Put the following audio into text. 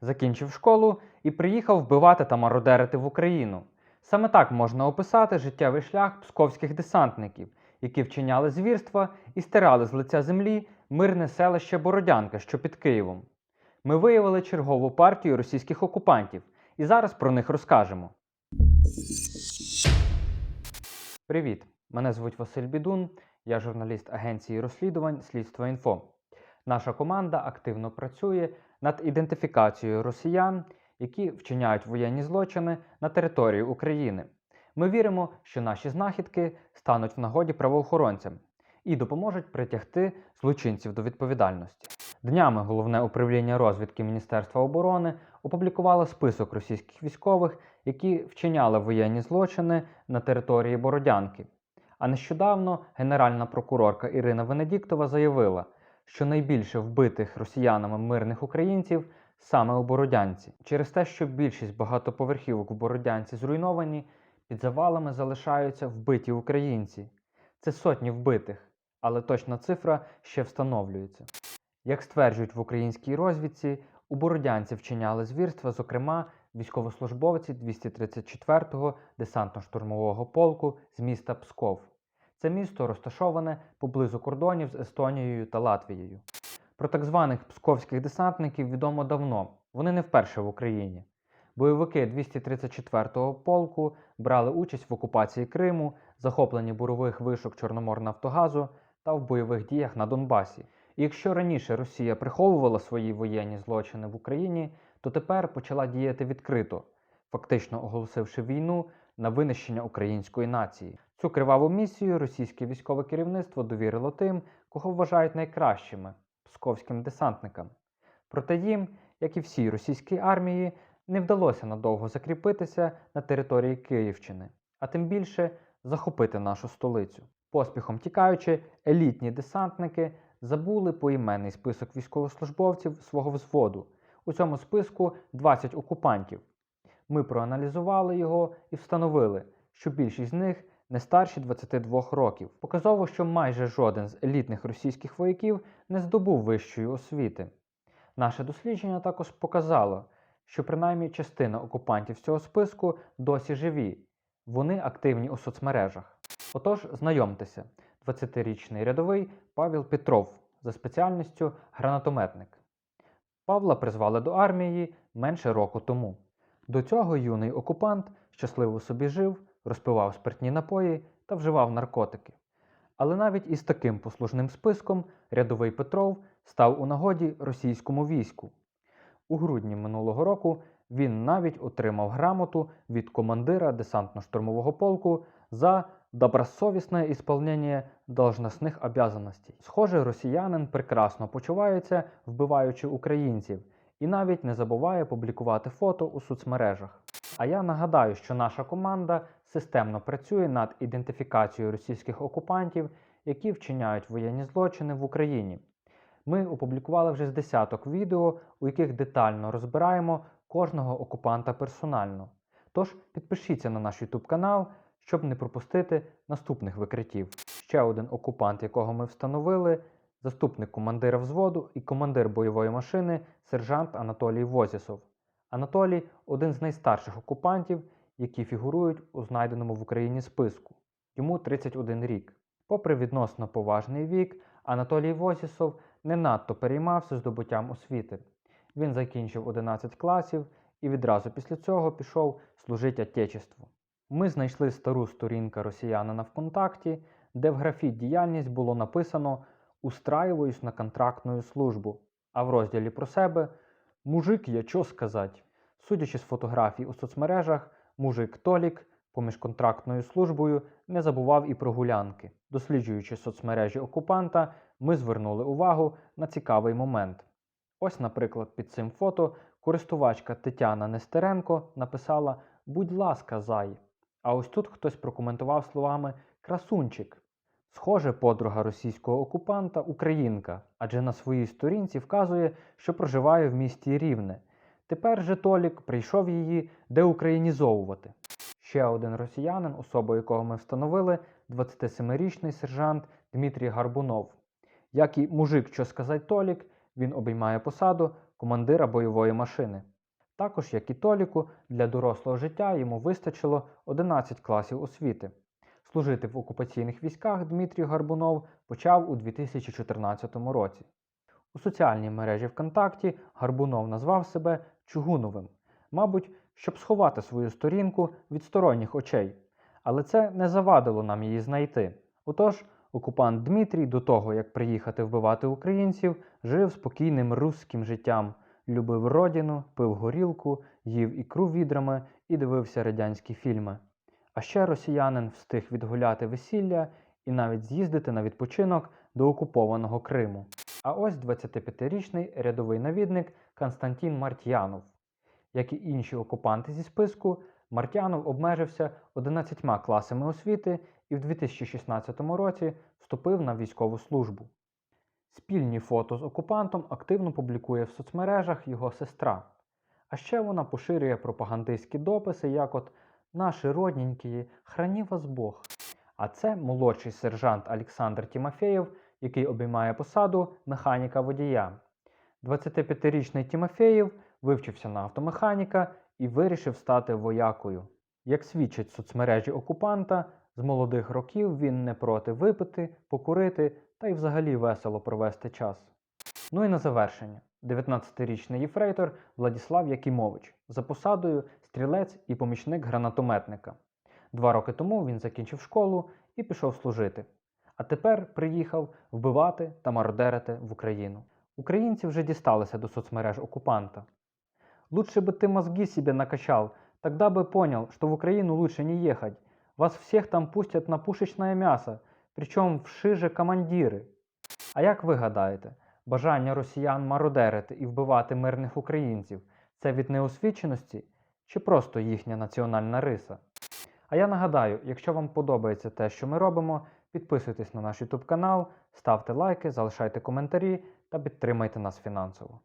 закінчив школу і приїхав вбивати та мародерити в Україну. Саме так можна описати життєвий шлях псковських десантників, які вчиняли звірства і стирали з лиця землі мирне селище Бородянка, що під Києвом. Ми виявили чергову партію російських окупантів і зараз про них розкажемо. Привіт! Мене звуть Василь Бідун, я журналіст агенції розслідувань Слідство Інфо. Наша команда активно працює над ідентифікацією росіян, які вчиняють воєнні злочини на території України. Ми віримо, що наші знахідки стануть в нагоді правоохоронцям і допоможуть притягти злочинців до відповідальності. Днями головне управління розвідки Міністерства оборони опублікувало список російських військових, які вчиняли воєнні злочини на території Бородянки. А нещодавно генеральна прокурорка Ірина Венедіктова заявила, що найбільше вбитих росіянами мирних українців саме у Бородянці. Через те, що більшість багатоповерхівок в Бородянці зруйновані, під завалами залишаються вбиті українці. Це сотні вбитих, але точна цифра ще встановлюється. Як стверджують в українській розвідці, у Бородянці вчиняли звірства, зокрема, військовослужбовці 234-го десантно-штурмового полку з міста Псков. Це місто розташоване поблизу кордонів з Естонією та Латвією. Про так званих псковських десантників відомо давно, вони не вперше в Україні. Бойовики 234-го полку брали участь в окупації Криму, захопленні бурових вишок Чорноморнафтогазу та в бойових діях на Донбасі. І якщо раніше Росія приховувала свої воєнні злочини в Україні, то тепер почала діяти відкрито, фактично оголосивши війну на винищення української нації. Цю криваву місію російське військове керівництво довірило тим, кого вважають найкращими псковським десантникам. Проте їм, як і всій російській армії, не вдалося надовго закріпитися на території Київщини, а тим більше захопити нашу столицю. Поспіхом тікаючи, елітні десантники забули поіменний список військовослужбовців свого взводу. У цьому списку 20 окупантів. Ми проаналізували його і встановили, що більшість з них не старші 22 років. Показово, що майже жоден з елітних російських вояків не здобув вищої освіти. Наше дослідження також показало, що принаймні частина окупантів з цього списку досі живі, вони активні у соцмережах. Отож, знайомтеся, 20-річний рядовий Павел Петров за спеціальністю гранатометник. Павла призвали до армії менше року тому. До цього юний окупант щасливо собі жив, розпивав спиртні напої та вживав наркотики. Але навіть із таким послужним списком рядовий Петров став у нагоді російському війську. У грудні минулого року він навіть отримав грамоту від командира десантно-штурмового полку за добросовісне ісполнення должностних обязанностей. Схоже, росіянин прекрасно почувається, вбиваючи українців, і навіть не забуває публікувати фото у соцмережах. А я нагадаю, що наша команда системно працює над ідентифікацією російських окупантів, які вчиняють воєнні злочини в Україні. Ми опублікували вже з десяток відео, у яких детально розбираємо кожного окупанта персонально. Тож підпишіться на наш YouTube канал, щоб не пропустити наступних викриттів. Ще один окупант, якого ми встановили, заступник командира взводу і командир бойової машини, сержант Анатолій Возісов. Анатолій один з найстарших окупантів, які фігурують у знайденому в Україні списку. Йому 31 рік. Попри відносно поважний вік, Анатолій Возісов не надто переймався здобуттям освіти. Він закінчив 11 класів і відразу після цього пішов служити Отечеству. Ми знайшли стару сторінку росіянина ВКонтакті, де в графі діяльність було написано Устраююсь на контрактну службу, а в розділі про себе Мужик, я чо сказать. Судячи з фотографій у соцмережах, мужик Толік поміж контрактною службою не забував і про гулянки. Досліджуючи соцмережі окупанта, ми звернули увагу на цікавий момент. Ось, наприклад, під цим фото користувачка Тетяна Нестеренко написала Будь ласка, зай. А ось тут хтось прокоментував словами Красунчик. Схоже, подруга російського окупанта українка, адже на своїй сторінці вказує, що проживає в місті Рівне. Тепер же Толік прийшов її деукраїнізовувати. Ще один росіянин, особу якого ми встановили, 27-річний сержант Дмитрій Гарбунов. Як і мужик, що сказать Толік, він обіймає посаду командира бойової машини. Також, як і Толіку, для дорослого життя йому вистачило 11 класів освіти. Служити в окупаційних військах Дмитрій Гарбунов почав у 2014 році. У соціальній мережі ВКонтакті Гарбунов назвав себе Чугуновим, мабуть, щоб сховати свою сторінку від сторонніх очей. Але це не завадило нам її знайти. Отож, окупант Дмитрій до того, як приїхати вбивати українців, жив спокійним русським життям, любив родину, пив горілку, їв ікру відрами і дивився радянські фільми. А ще росіянин встиг відгуляти весілля і навіть з'їздити на відпочинок до окупованого Криму. А ось 25-річний рядовий навідник Константин Мартьянов. Як і інші окупанти зі списку, Мартянов обмежився 11 класами освіти і в 2016 році вступив на військову службу. Спільні фото з окупантом активно публікує в соцмережах його сестра. А ще вона поширює пропагандистські дописи, як от Наші родненькі, храні вас Бог. А це молодший сержант Олександр Тімофєєв, який обіймає посаду механіка водія. 25-річний Тімофєєв вивчився на автомеханіка і вирішив стати воякою. Як свідчать соцмережі окупанта, з молодих років він не проти випити, покурити та й взагалі весело провести час. Ну і на завершення. 19-річний єфрейтор Владіслав Якимович за посадою стрілець і помічник гранатометника. Два роки тому він закінчив школу і пішов служити. А тепер приїхав вбивати та мародерити в Україну. Українці вже дісталися до соцмереж окупанта. Лучше бы ты мозги себе накачал, тогда бы понял, что в Украину лучше не ехать. Вас всех там пустят на пушечное мясо, причем в шиже командири. А як ви гадаєте, Бажання росіян мародерити і вбивати мирних українців це від неосвіченості чи просто їхня національна риса? А я нагадаю, якщо вам подобається те, що ми робимо, підписуйтесь на наш YouTube канал, ставте лайки, залишайте коментарі та підтримайте нас фінансово.